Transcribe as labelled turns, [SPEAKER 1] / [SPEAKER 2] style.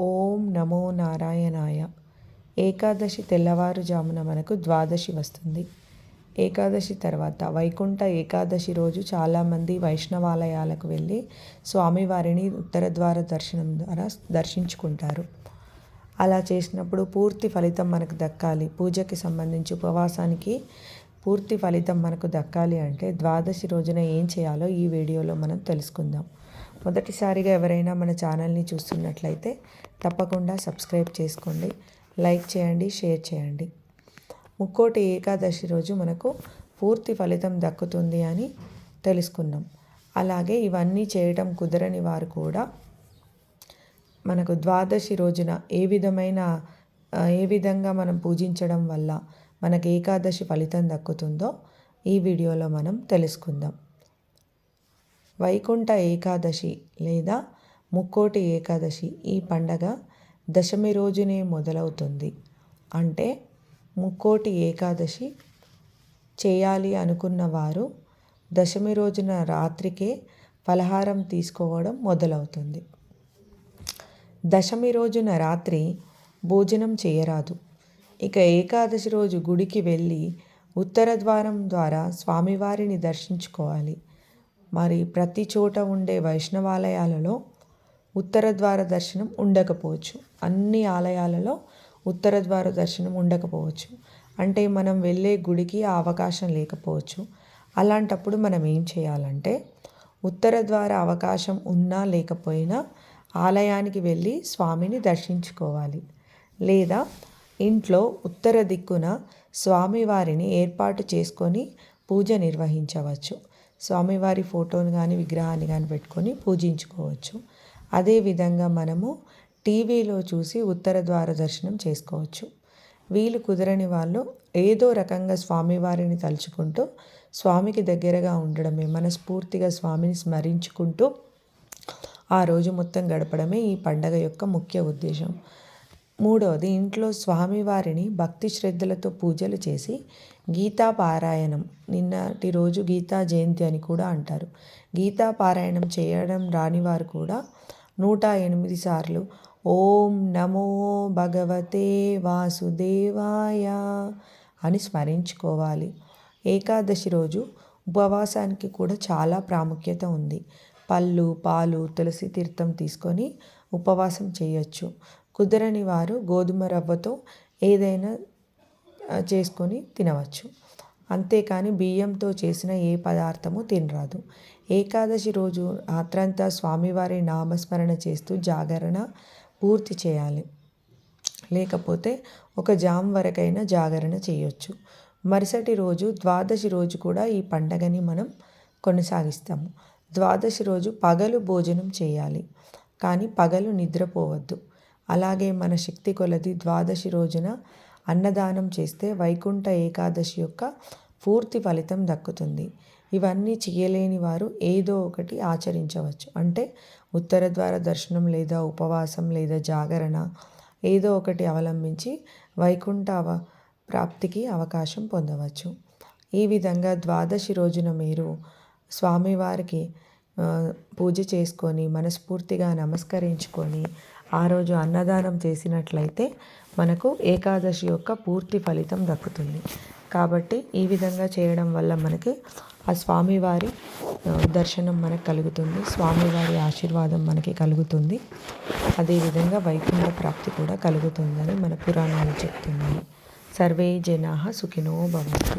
[SPEAKER 1] ఓం నమో నారాయణాయ. ఏకాదశి తెల్లవారుజామున మనకు ద్వాదశి వస్తుంది. ఏకాదశి తర్వాత వైకుంఠ ఏకాదశి రోజు చాలామంది వైష్ణవాలయాలకు వెళ్ళి స్వామివారిని ఉత్తర ద్వార దర్శనం ద్వారా దర్శించుకుంటారు. అలా చేసినప్పుడు పూర్తి ఫలితం మనకు దక్కాలి. పూజకి సంబంధించి ఉపవాసానికి పూర్తి ఫలితం మనకు దక్కాలి అంటే ద్వాదశి రోజున ఏం చేయాలో ఈ వీడియోలో మనం తెలుసుకుందాం. మొదటిసారిగా ఎవరైనా మన ఛానల్ని చూస్తున్నట్లయితే తప్పకుండా సబ్స్క్రైబ్ చేసుకోండి లైక్ చేయండి షేర్ చేయండి. ముక్కోటి ఏకాదశి రోజు మనకు పూర్తి ఫలితం దక్కుతుంది అని తెలుసుకున్నాం. అలాగే ఇవన్నీ చేయటం కుదరని వారు కూడా మనకు ద్వాదశి రోజున ఏ విధమైన ఏ విధంగా మనం పూజించడం వల్ల మనకు ఏకాదశి ఫలితం దక్కుతుందో ఈ వీడియోలో మనం తెలుసుకుందాం. వైకుంఠ ఏకాదశి లేదా ముక్కోటి ఏకాదశి ఈ పండగ దశమి రోజునే మొదలవుతుంది. అంటే ముక్కోటి ఏకాదశి చేయాలి అనుకున్న వారు దశమి రోజున రాత్రికే ఫలహారం తీసుకోవడం మొదలవుతుంది. దశమి రోజున రాత్రి భోజనం చేయరాదు. ఇక ఏకాదశి రోజు గుడికి వెళ్ళి ఉత్తర ద్వారం ద్వారా స్వామివారిని దర్శించుకోవాలి. మరి ప్రతి చోట ఉండే వైష్ణవాలయాలలో ఉత్తర ద్వార దర్శనం ఉండకపోవచ్చు. అన్ని ఆలయాలలో ఉత్తర ద్వార దర్శనం ఉండకపోవచ్చు. అంటే మనం వెళ్ళే గుడికి ఆ అవకాశం లేకపోవచ్చు. అలాంటప్పుడు మనం ఏం చేయాలంటే ఉత్తర ద్వార అవకాశం ఉన్నా లేకపోయినా ఆలయానికి వెళ్ళి స్వామిని దర్శించుకోవాలి. లేదా ఇంట్లో ఉత్తర దిక్కున స్వామివారిని ఏర్పాటు చేసుకొని పూజ నిర్వహించవచ్చు. స్వామివారి ఫోటోని కానీ విగ్రహాన్ని కానీ పెట్టుకొని పూజించుకోవచ్చు. అదేవిధంగా మనము టీవీలో చూసి ఉత్తర ద్వార దర్శనం చేసుకోవచ్చు. వీలు కుదరని వాళ్ళు ఏదో రకంగా స్వామివారిని తలుచుకుంటూ స్వామికి దగ్గరగా ఉండడమే మనస్ఫూర్తిగా స్వామిని స్మరించుకుంటూ ఆ రోజు మొత్తం గడపడమే ఈ పండగ యొక్క ముఖ్య ఉద్దేశం. మూడవది ఇంట్లో స్వామివారిని భక్తి శ్రద్ధలతో పూజలు చేసి గీతా పారాయణం నిన్నటి రోజు గీతా జయంతి అని కూడా అంటారు. గీతా పారాయణం చేయడం రానివారు కూడా నూట ఎనిమిది సార్లు ఓం నమో భగవతే వాసుదేవాయ అని స్మరించుకోవాలి. ఏకాదశి రోజు ఉపవాసానికి కూడా చాలా ప్రాముఖ్యత ఉంది. పళ్ళు పాలు తులసి తీర్థం తీసుకొని ఉపవాసం చేయొచ్చు. కుదరని వారు గోధుమ రవ్వతో ఏదైనా చేసుకొని తినవచ్చు. అంతేకాని బియ్యంతో చేసిన ఏ పదార్థము తినరాదు. ఏకాదశి రోజు రాత్రంతా స్వామివారి నామస్మరణ చేస్తూ జాగరణ పూర్తి చేయాలి. లేకపోతే ఒక జామ్ వరకైనా జాగరణ చేయొచ్చు. మరుసటి రోజు ద్వాదశి రోజు కూడా ఈ పండగని మనం కొనసాగిస్తాము. ద్వాదశి రోజు పగలు భోజనం చేయాలి. కానీ పగలు నిద్రపోవద్దు. అలాగే మన శక్తి కొలది ద్వాదశి రోజున అన్నదానం చేస్తే వైకుంఠ ఏకాదశి యొక్క పూర్తి ఫలితం దక్కుతుంది. ఇవన్నీ చేయలేని వారు ఏదో ఒకటి ఆచరించవచ్చు. అంటే ఉత్తర ద్వార దర్శనం లేదా ఉపవాసం లేదా జాగరణ ఏదో ఒకటి అవలంబించి వైకుంఠ అవ ప్రాప్తికి అవకాశం పొందవచ్చు. ఈ విధంగా ద్వాదశి రోజున మీరు స్వామివారికి పూజ చేసుకొని మనస్ఫూర్తిగా నమస్కరించుకొని ఆ రోజు అన్నదానం చేసినట్లయితే మనకు ఏకాదశి యొక్క పూర్తి ఫలితం దక్కుతుంది. కాబట్టి ఈ విధంగా చేయడం వల్ల మనకి ఆ స్వామివారి దర్శనం మనకు కలుగుతుంది. స్వామివారి ఆశీర్వాదం మనకి కలుగుతుంది. అదేవిధంగా వైకుంఠ ప్రాప్తి కూడా కలుగుతుందని మన పురాణాలు చెప్తున్నాయి. సర్వే జనా సుఖినో భవంతు.